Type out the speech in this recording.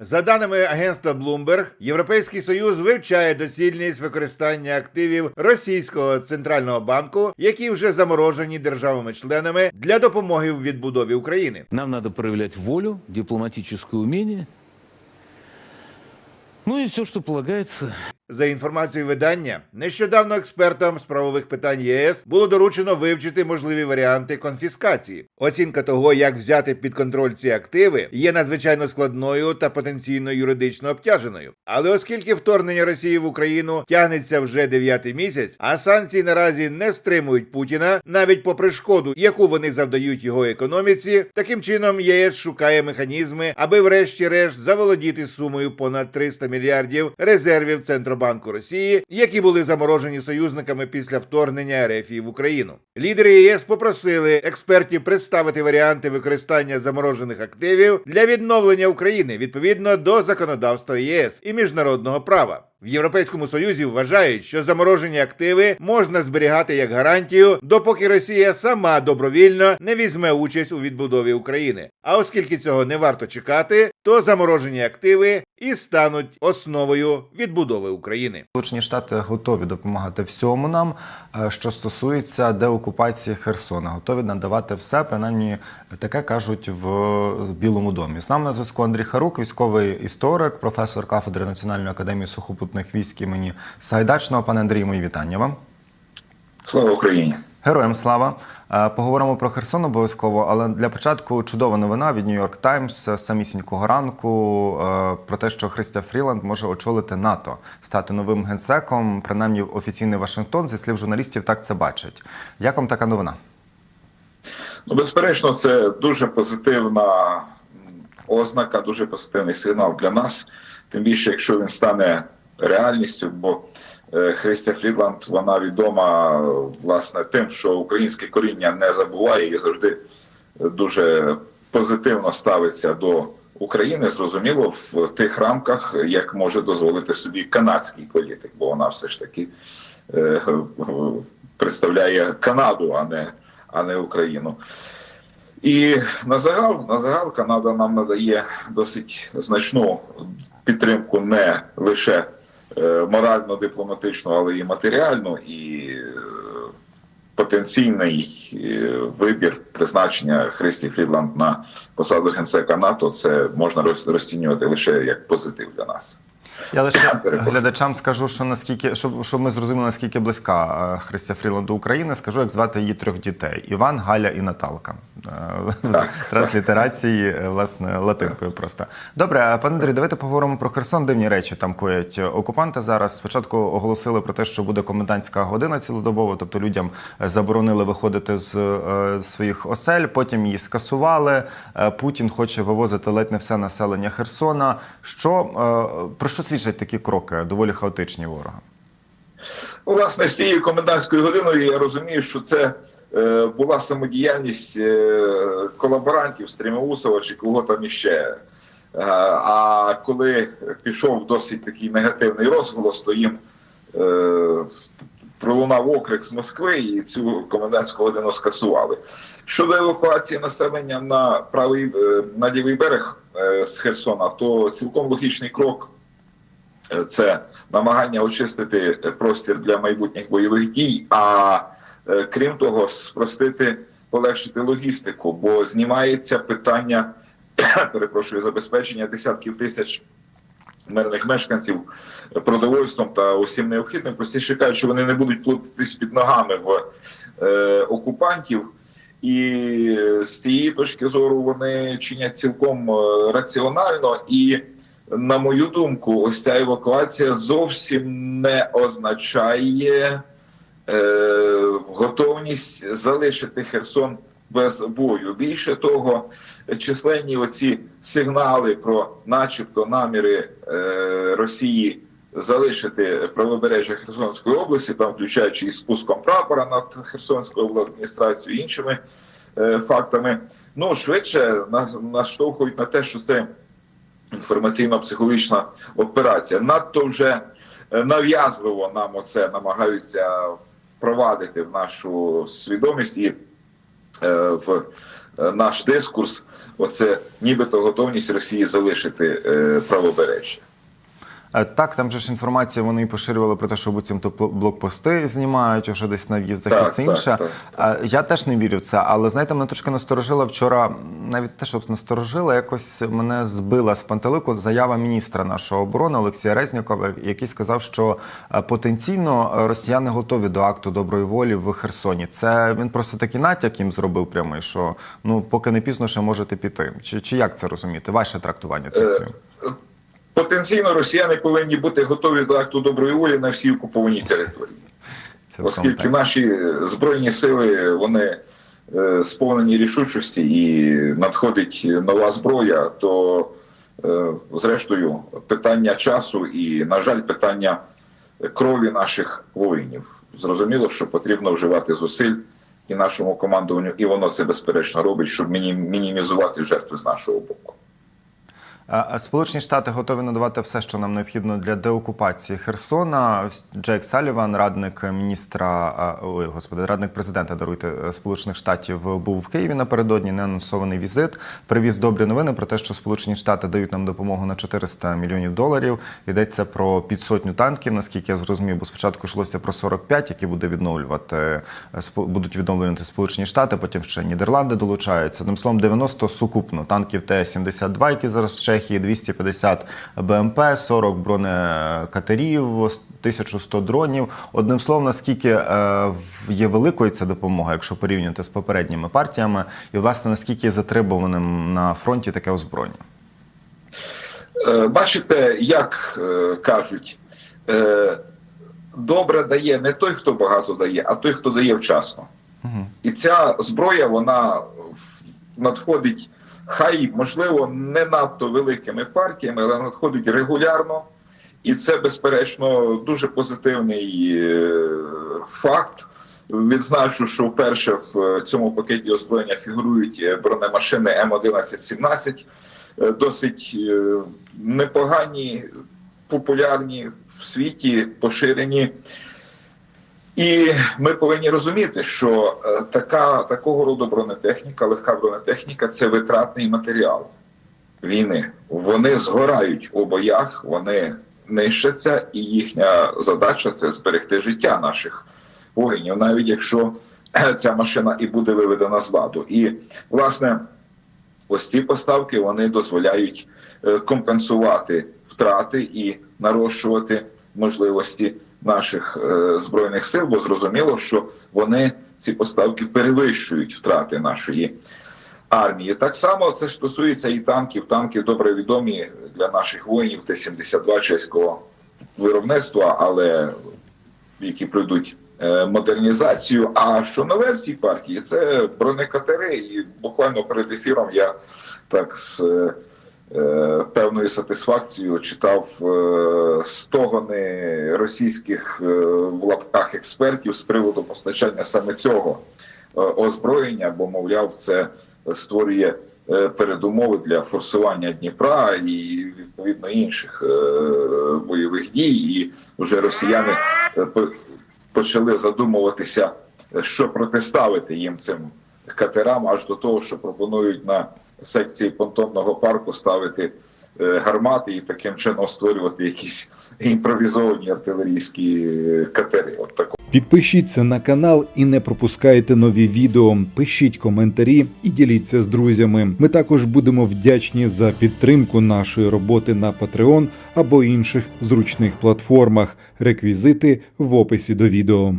За даними агентства Bloomberg, Європейський Союз вивчає доцільність використання активів російського центрального банку, які вже заморожені державами-членами для допомоги в відбудові України. Нам надо проявляти волю, дипломатичне вміння, ну і все, що полагается За інформацією видання, нещодавно експертам з правових питань ЄС було доручено вивчити можливі варіанти конфіскації. Оцінка того, як взяти під контроль ці активи, є надзвичайно складною та потенційно юридично обтяженою. Але оскільки вторгнення Росії в Україну тягнеться вже дев'ятий місяць, а санкції наразі не стримують Путіна, навіть попри шкоду, яку вони завдають його економіці, таким чином ЄС шукає механізми, аби врешті-решт заволодіти сумою понад 300 мільярдів резервів Центробанку Росії, які були заморожені союзниками після вторгнення РФ в Україну. Лідери ЄС попросили експертів представити варіанти використання заморожених активів для відновлення України відповідно до законодавства ЄС і міжнародного права. В Європейському Союзі вважають, що заморожені активи можна зберігати як гарантію, допоки Росія сама добровільно не візьме участь у відбудові України. А оскільки цього не варто чекати, то заморожені активи і стануть основою відбудови України. Сполучені Штати готові допомагати всьому нам, е, що стосується деокупації Херсона. Готові надавати все, принаймні таке кажуть в Білому домі. З нами на зв'язку Андрій Харук, військовий історик, професор кафедри Національної академії сухопутних військ імені Сайдачного. Пане Андрію, мої вітання вам. Слава Україні! Героям слава. Е, Поговоримо про Херсон обов'язково, але для початку чудова новина від Нью-Йорк Таймс з самісінького ранку е, про те, що Христя Фріланд може очолити НАТО, стати новим генсеком. Принаймні, офіційний Вашингтон зі слів журналістів так це бачить. Як вам така новина? Ну, безперечно, це дуже позитивна ознака, дуже позитивний сигнал для нас. Тим більше, якщо він стане реальністю, бо е, Христя Фрідланд вона відома власне тим, що українське коріння не забуває і завжди дуже позитивно ставиться до України, зрозуміло, в тих рамках, як може дозволити собі канадський політик, бо вона все ж таки е, представляє Канаду, а не, а не Україну. І на загал, на загал Канада нам надає досить значну підтримку не лише е, морально-дипломатичну, але і матеріальну, і е, потенційний е, вибір призначення Христі Фрідланд на посаду генсека НАТО. Це можна роз- розцінювати лише як позитив для нас. Я лише глядачам скажу, що наскільки щоб, щоб ми зрозуміли, наскільки близька е, Христя Фріланд до України, скажу, як звати її трьох дітей: Іван, Галя і Наталка. Е, Так. Транслітерації, е, власне, латинкою просто. Добре, пане Андрій, давайте поговоримо про Херсон. Дивні речі там коять окупанти зараз. Спочатку оголосили про те, що буде комендантська година цілодобово, тобто людям заборонили виходити з своїх осель, потім її скасували. Путін хоче вивозити ледь не все населення Херсона. Що про що свідчать такі кроки, доволі хаотичні ворога? Власне, з цією комендантською годиною я розумію, що це е, була самодіяльність е, колаборантів Стрімоусова чи кого там іще. Е, а коли пішов досить такий негативний розголос, то їм е, пролунав окрик з Москви і цю комендантську годину скасували. Щодо евакуації населення на правий е, на лівий берег е, з Херсона, то цілком логічний крок це намагання очистити простір для майбутніх бойових дій. А е, крім того, спростити, полегшити логістику, бо знімається питання перепрошую забезпечення десятків тисяч. Мирних мешканців продовольством та усім необхідним, простіше кажучи, вони не будуть плутатись під ногами в е, окупантів, і е, з цієї точки зору вони чинять цілком е, раціонально і на мою думку, ось ця евакуація зовсім не означає е, готовність залишити Херсон без бою. Більше того, численні оці сигнали про, начебто, наміри е, Росії залишити правобережжя Херсонської області, там включаючи і спуском прапора над Херсонською обладміністрацією, іншими е, фактами, ну швидше наштовхують на те, що це інформаційно-психологічна операція. Надто вже е, нав'язливо нам оце намагаються впровадити в нашу свідомість і е, в е, наш дискурс, оце нібито готовність Росії залишити правобережжя. Е, Так, там же ж інформація вони поширювали про те, що буцімто пл- блокпости знімають уже десь на в'їздах Так, і все так, інше. так, Е, Я теж не вірю в це, але знаєте, мене трошки насторожила вчора, навіть те, що насторожила, якось мене збила з пантелику заява міністра нашого оборони Олексія Резнікова, який сказав, що е, потенційно росіяни готові до акту доброї волі в Херсоні. Це він просто такий натяк їм зробив прямий, що ну поки не пізно ще можете піти. Чи, чи як це розуміти? Ваше трактування цієї Е, слів? Потенційно росіяни повинні бути готові до акту доброї волі на всій окупованій території. Це оскільки так. наші збройні сили вони е, сповнені рішучості і надходить нова зброя, то е, зрештою питання часу і, на жаль, питання крові наших воїнів. Зрозуміло, що потрібно вживати зусиль і нашому командуванню, і воно це безперечно робить, щоб міні- мінімізувати жертви з нашого боку. Сполучені Штати готові надавати все, що нам необхідно для деокупації Херсона. Джейк Саліван, радник міністра, ой, господи, радник президента даруйте е, Сполучених Штатів, був в Києві напередодні. Неанонсований візит. Привіз добрі новини про те, що Сполучені Штати дають нам допомогу на 400 мільйонів доларів. Йдеться про під сотню танків, наскільки я зрозумів, бо спочатку йшлося про 45, які буде відновлювати е, будуть відновлювати Сполучені Штати. Потім ще Нідерланди долучаються. Одним словом, 90 сукупно танків Т-72, які зараз в Чехії, 250 БМП, 40 бронекатерів, 1100 дронів. Одним словом, наскільки е, є великою ця допомога, якщо порівняти з попередніми партіями, і власне наскільки є затребуваним на фронті таке озброєння. Е, Бачите, як е, кажуть, добре дає не той, хто багато дає, а той, хто дає вчасно. І ця зброя, вона надходить, хай, можливо, не надто великими партіями, але надходить регулярно. І це, безперечно, дуже позитивний е, факт. Відзначу, що вперше в цьому пакеті озброєння фігурують е, бронемашини М1117, е, досить е, непогані, популярні в світі, поширені. І ми повинні розуміти, що е, така, такого роду бронетехніка, легка бронетехніка це витратний матеріал війни. Вони згорають у боях, вони нищаться, і їхня задача це зберегти життя наших воїнів, навіть якщо е, ця машина і буде виведена з ладу. І власне, ось ці поставки вони дозволяють е, компенсувати втрати і нарощувати можливості наших е, збройних сил, бо зрозуміло, що вони ці поставки перевищують втрати нашої армії. Так само це стосується і танків. Танки добре відомі для наших воїнів Т-72 чеського виробництва, але які пройдуть е, модернізацію. А що нове в цій партії? Це бронекатери. І буквально перед ефіром я так з е, певною сатисфакцією читав е, стогони російських е, в лапках експертів з приводу постачання саме цього е, озброєння, бо мовляв, це створює е, передумови для форсування Дніпра і відповідно інших е, бойових дій. І вже росіяни е, почали задумуватися, е, що протиставити їм цим катерам, аж до того, що пропонують на секції понтонного парку ставити е, гармати і таким чином створювати якісь імпровізовані артилерійські е, катери. От такого. Підпишіться на канал і не пропускайте нові відео. Пишіть коментарі і діліться з друзями. Ми також будемо вдячні за підтримку нашої роботи на Patreon або інших зручних платформах. Реквізити в описі до відео.